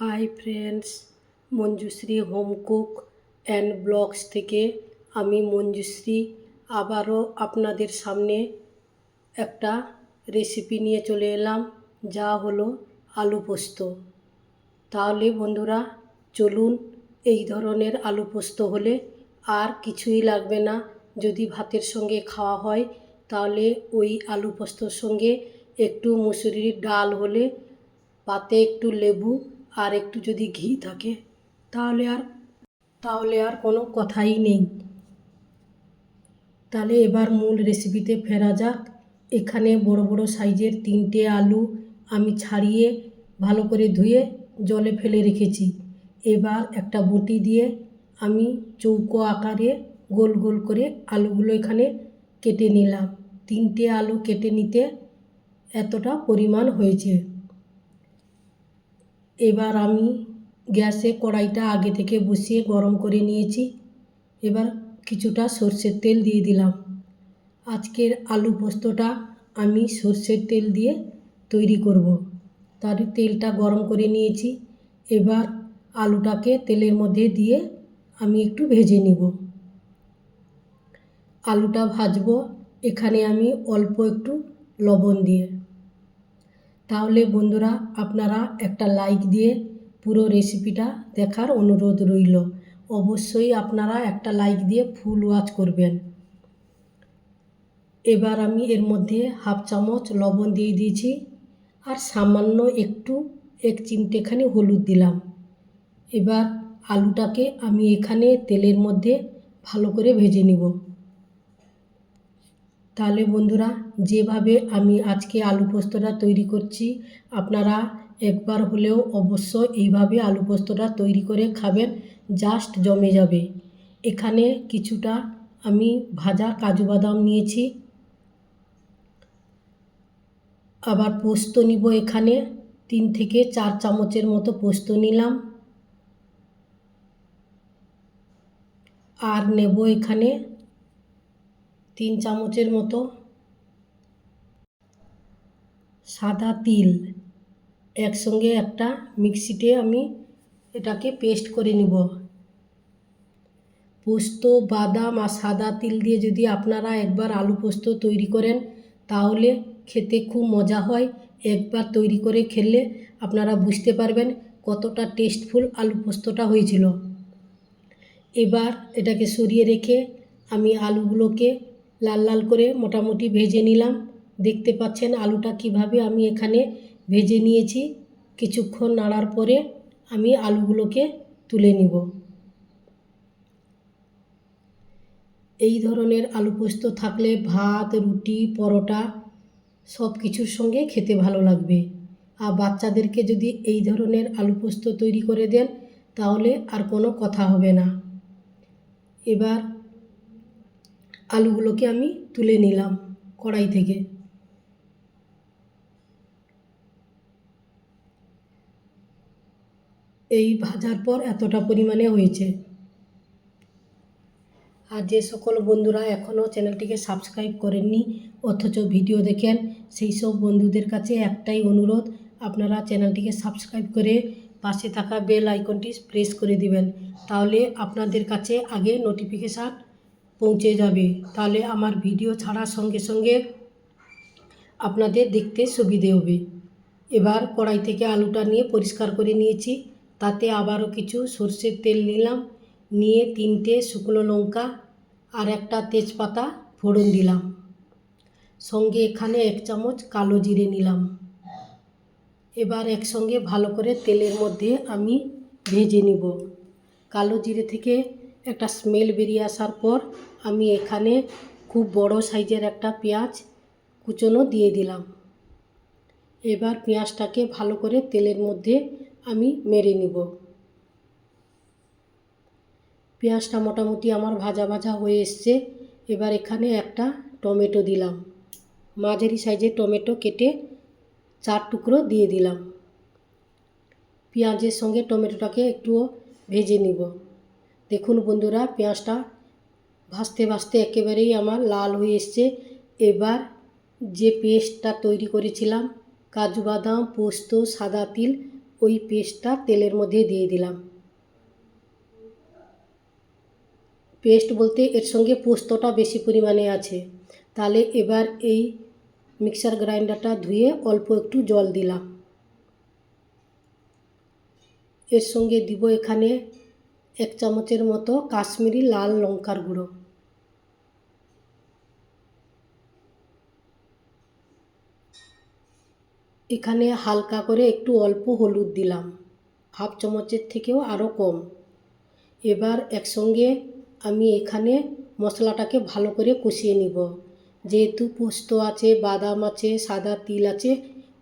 Hi friends Manjushree home cook and blogs থেকে আমি মঞ্জুশ্রী। আবারও আপনাদের সামনে একটা রেসিপি নিয়ে চলে এলাম, যা হলো আলু পোস্ত। তাহলে বন্ধুরা, চলুন এই ধরনের আলু পোস্ত হলে আর কিছুই লাগবে না। যদি ভাতের সঙ্গে খাওয়া হয়, তাহলে ওই আলু পোস্তর সঙ্গে একটু মুসুরির ডাল হলে, পাতে একটু লেবু আর একটু যদি ঘি থাকে, তাহলে আর তাহলে আর কোনো কথাই নেই। তাহলে এবার মূল রেসিপিতে ফেরা যাক। এখানে বড় বড় সাইজের তিনটে আলু আমি ছাড়িয়ে ভালো করে ধুয়ে জলে ফেলে রেখেছি। এবার একটা বটি দিয়ে আমি চৌকো আকারে গোল গোল করে আলুগুলো এখানে কেটে নিলাম। তিনটে আলু কেটে নিতে এতটা পরিমাণ হয়েছে। এবার আমি গ্যাসে কড়াইটা আগে থেকে বসিয়ে গরম করে নিয়েছি। এবার কিছুটা সর্ষের তেল দিয়ে দিলাম। আজকের আলু পোস্তটা আমি সর্ষের তেল দিয়ে তৈরি করব। তার তেলটা গরম করে নিয়েছি। এবার আলুটাকে তেলের মধ্যে দিয়ে আমি একটু ভেজে নিব। আলুটা ভাজবো। এখানে আমি অল্প একটু লবণ দিয়ে। তাহলে বন্ধুরা, আপনারা একটা লাইক দিয়ে পুরো রেসিপিটা দেখার অনুরোধ রইল। অবশ্যই আপনারা একটা লাইক দিয়ে ফুল ওয়াচ করবেন। এবার আমি এর মধ্যে হাফ চামচ লবণ দিয়ে দিয়েছি আর সামান্য একটু এক চিমটেখানি হলুদ দিলাম। এবার আলুটাকে আমি এখানে তেলের মধ্যে ভালো করে ভেজে নিব। তাহলে বন্ধুরা, যেভাবে আমি আজকে আলু পোস্তটা তৈরি করছি, আপনারা একবার হলেও অবশ্য এইভাবে আলু পোস্তটা তৈরি করে খাবেন, জাস্ট জমে যাবে। এখানে কিছুটা আমি ভাজা কাজু বাদাম নিয়েছি। আবার পোস্ত নিব এখানে, তিন থেকে চার চামচের মতো পোস্ত নিলাম। আর নেব এখানে তিন চামচের মতো সাদা তিল একসঙ্গে একটা মিক্সিতে আমি এটাকে পেস্ট করে নিব। পোস্ত, বাদাম আর সাদা তিল দিয়ে যদি আপনারা একবার আলু পোস্ত তৈরি করেন, তাহলে খেতে খুব মজা হয়। একবার তৈরি করে খেলে আপনারা বুঝতে পারবেন কতটা টেস্টফুল আলু পোস্তটা হয়েছিল। এবার এটাকে সরিয়ে রেখে আমি আলুগুলোকে লাল লাল করে মোটামুটি ভেজে নিলাম। দেখতে পাচ্ছেন আলুটা কীভাবে আমি এখানে ভেজে নিয়েছি। কিছুক্ষণ নাড়ার পরে আমি আলুগুলোকে তুলে নিব। এই ধরনের আলু পোস্ত থাকলে ভাত, রুটি, পরোটা সব কিছুর সঙ্গে খেতে ভালো লাগবে। আর বাচ্চাদেরকে যদি এই ধরনের আলু পোস্ত তৈরি করে দেন তাহলে আর কোনো কথা হবে না। এবার আলুগুলোকে আমি তুলে নিলাম কড়াই থেকে। এই ভাজার পর এতটা পরিমাণে হয়েছে। আর যে সকল বন্ধুরা এখনও চ্যানেলটিকে সাবস্ক্রাইব করেননি, অথচ ভিডিও দেখেন, সেই সব বন্ধুদের কাছে একটাই অনুরোধ, আপনারা চ্যানেলটিকে সাবস্ক্রাইব করে পাশে থাকা বেল আইকনটি প্রেস করে দিবেন। তাহলে আপনাদের কাছে আগে নোটিফিকেশান পৌঁছে যাবে। তাহলে আমার ভিডিও ছাড়ার সঙ্গে সঙ্গে আপনাদের দেখতে সুবিধে হবে। এবার কড়াই থেকে আলুটা নিয়ে পরিষ্কার করে নিয়েছি। তাতে আবারও কিছু সর্ষের তেল নিলাম। নিয়ে তিনটে শুকনো লঙ্কা আর একটা তেজপাতা ফোড়ন দিলাম। সঙ্গে এখানে এক চামচ কালো জিরে নিলাম। এবার একসঙ্গে ভালো করে তেলের মধ্যে আমি ভেজে নিব। কালো জিরে থেকে একটা স্মেল বেরিয়ে আসার পর আমি এখানে খুব বড় সাইজের একটা পেঁয়াজ কুচনো দিয়ে দিলাম। এবার পেঁয়াজটাকে ভালো করে তেলের মধ্যে আমি মেরে নিব। পেঁয়াজটা মোটামুটি আমার ভাজা ভাজা হয়ে এসছে। এবার এখানে একটা টমেটো দিলাম। মাঝারি সাইজের টমেটো কেটে চার টুকরো দিয়ে দিলাম। পেঁয়াজের সঙ্গে টমেটোটাকে একটুও ভেজে নিব। দেখুন বন্ধুরা, পেঁয়াজটা ভাজতে ভাজতে একেবারেই আমার লাল হয়ে এসছে। এবার যে পেস্টটা তৈরি করেছিলাম, কাজু বাদাম, পোস্ত, সাদা তিল, ওই পেস্টটা তেলের মধ্যে দিয়ে দিলাম। পেস্ট বলতে এর সঙ্গে পোস্তটা বেশি পরিমাণে আছে। তাহলে এবার এই মিক্সার গ্রাইন্ডারটা ধুয়ে অল্প একটু জল দিলাম। এর সঙ্গে দিব এখানে এক চামচের মতো কাশ্মীরি লাল লঙ্কার গুঁড়ো। এখানে হালকা করে একটু অল্প হলুদ দিলাম, হাফ চামচের থেকেও আরও কম। এবার একসঙ্গে আমি এখানে মশলাটাকে ভালো করে কষিয়ে নিব। যেহেতু পোস্ত আছে, বাদাম আছে, সাদা তিল আছে,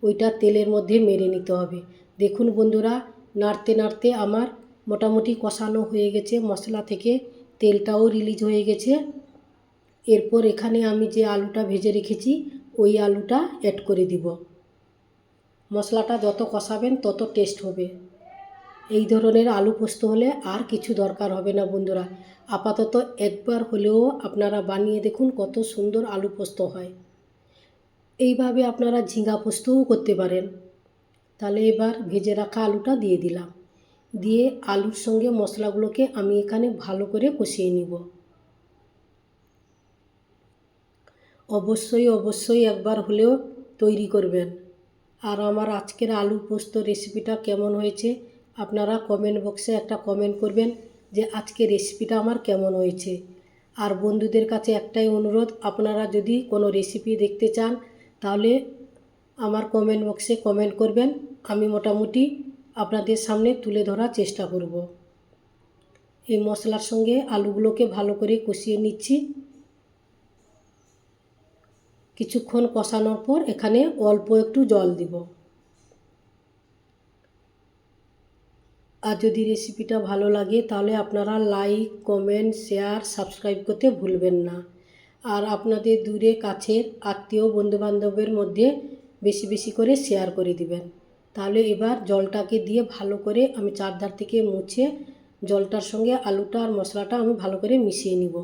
ওইটা তেলের মধ্যে মেরে নিতে হবে। দেখুন বন্ধুরা, নাড়তে নাড়তে আমার মোটামুটি কষানো হয়ে গেছে, মশলা থেকে তেলটাও রিলিজ হয়ে গেছে। এরপর এখানে আমি যে আলুটা ভেজে রেখেছি, ওই আলুটা অ্যাড করে দিব। মশলাটা যত কষাবেন, তত টেস্ট হবে। এই ধরনের আলু পোস্ত হলে আর কিছু দরকার হবে না বন্ধুরা। আপাতত একবার হলেও আপনারা বানিয়ে দেখুন কত সুন্দর আলু পোস্ত হয়। এইভাবে আপনারা ঝিঙ্গা পোস্তও করতে পারেন। তাহলে এবার ভেজে রাখা আলুটা দিয়ে দিলাম। দিয়ে আলুর সঙ্গে মশলাগুলোকে আমি এখানে ভালো করে কষিয়ে নিব। অবশ্যই অবশ্যই একবার হলেও তৈরি করবেন। আর আমার আজকের আলু পোস্ত রেসিপিটা কেমন হয়েছে আপনারা কমেন্ট বক্সে একটা কমেন্ট করবেন যে আজকে রেসিপিটা আমার কেমন হয়েছে। আর বন্ধুদের কাছে একটাই অনুরোধ, আপনারা যদি কোনো রেসিপি দেখতে চান তাহলে আমার কমেন্ট বক্সে কমেন্ট করবেন। আমি মোটামুটি আপনাদের সামনে তুলে ধরার চেষ্টা করব। এই মশলার সঙ্গে আলুগুলোকে ভালো করে কষিয়ে নিচ্ছি। কিছুক্ষণ কষানোর পর এখানে অল্প একটু জল দিব। আর যদি রেসিপিটা ভালো লাগে তাহলে আপনারা লাইক, কমেন্ট, শেয়ার, সাবস্ক্রাইব করতে ভুলবেন না। আর আপনাদের দূরে, কাছের আত্মীয়, বন্ধুবান্ধবের মধ্যে বেশি বেশি করে শেয়ার করে দিবেন। তাহলে এবার জলটাকে দিয়ে ভালো করে আমি চারধার থেকে মুছে জলটার সঙ্গে আলুটা আর মশলাটা আমি ভালো করে মিশিয়ে নিব।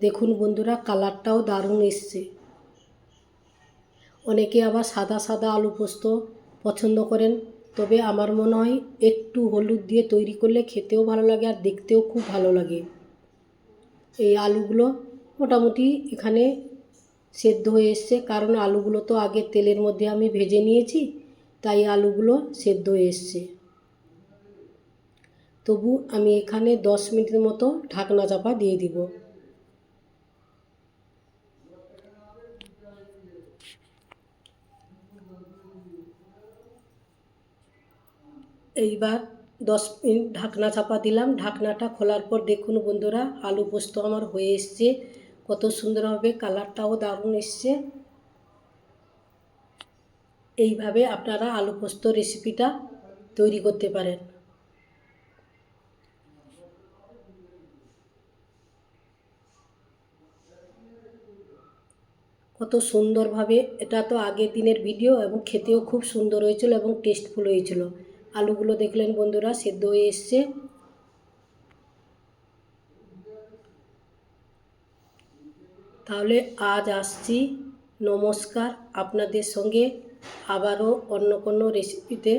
দেখুন বন্ধুরা, কালারটাও দারুণ এসছে। অনেকে আবার সাদা সাদা আলু পোস্ত পছন্দ করেন, তবে আমার মনে হয় একটু হলুদ দিয়ে তৈরি করলে খেতেও ভালো লাগে আর দেখতেও খুব ভালো লাগে। এই আলুগুলো মোটামুটি এখানে সেদ্ধ হয়ে এসছে, কারণ আলুগুলো তো আগে তেলের মধ্যে আমি ভেজে নিয়েছি তাই আলুগুলো সেদ্ধ এসছে। তবু আমি এখানে দশ মিনিটের মতো ঢাকনা চাপা দিয়ে দিব। এইবার দশ মিনিট ঢাকনা চাপা দিলাম। ঢাকনাটা খোলার পর দেখুন বন্ধুরা, আলু পোস্ত আমার হয়ে এসছে। কত সুন্দরভাবে কালারটাও দারুণ এসছে। এইভাবে আপনারা আলু পোস্ত রেসিপিটা তৈরি করতে পারেন। কত সুন্দরভাবে এটা তো আগের দিনের ভিডিও এবং খেতেও খুব সুন্দর হয়েছিল এবং টেস্টফুল হয়েছিল। আলুগুলো দেখলেন বন্ধুরা, সেদ্ধ হয়ে এসছে। তাহলে আজ আসছি। নমস্কার আপনাদের সঙ্গে। আবারও অন্য কোনো রেসিপিতে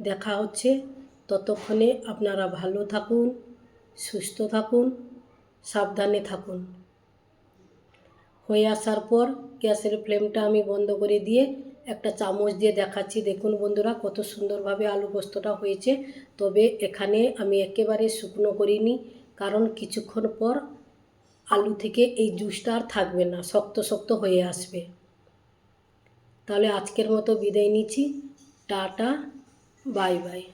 দেখা হচ্ছে। ততক্ষণে আপনারা ভালো থাকুন, সুস্থ থাকুন, সাবধানে থাকুন। হয়ে আসার পর গ্যাসের ফ্লেমটা আমি বন্ধ করে দিয়ে একটা চামচ দিয়ে দেখাচ্ছি। দেখুন বন্ধুরা, কত সুন্দরভাবে আলু পোস্তটা হয়েছে। তবে এখানে আমি একেবারে শুকনো করিনি, কারণ কিছুক্ষণ পর আলু থেকে এই জুসটা আর থাকবে না, শক্ত শক্ত হয়ে আসবে। তাহলে আজকের মতো বিদায় নিচ্ছি। টাটা বাই বাই।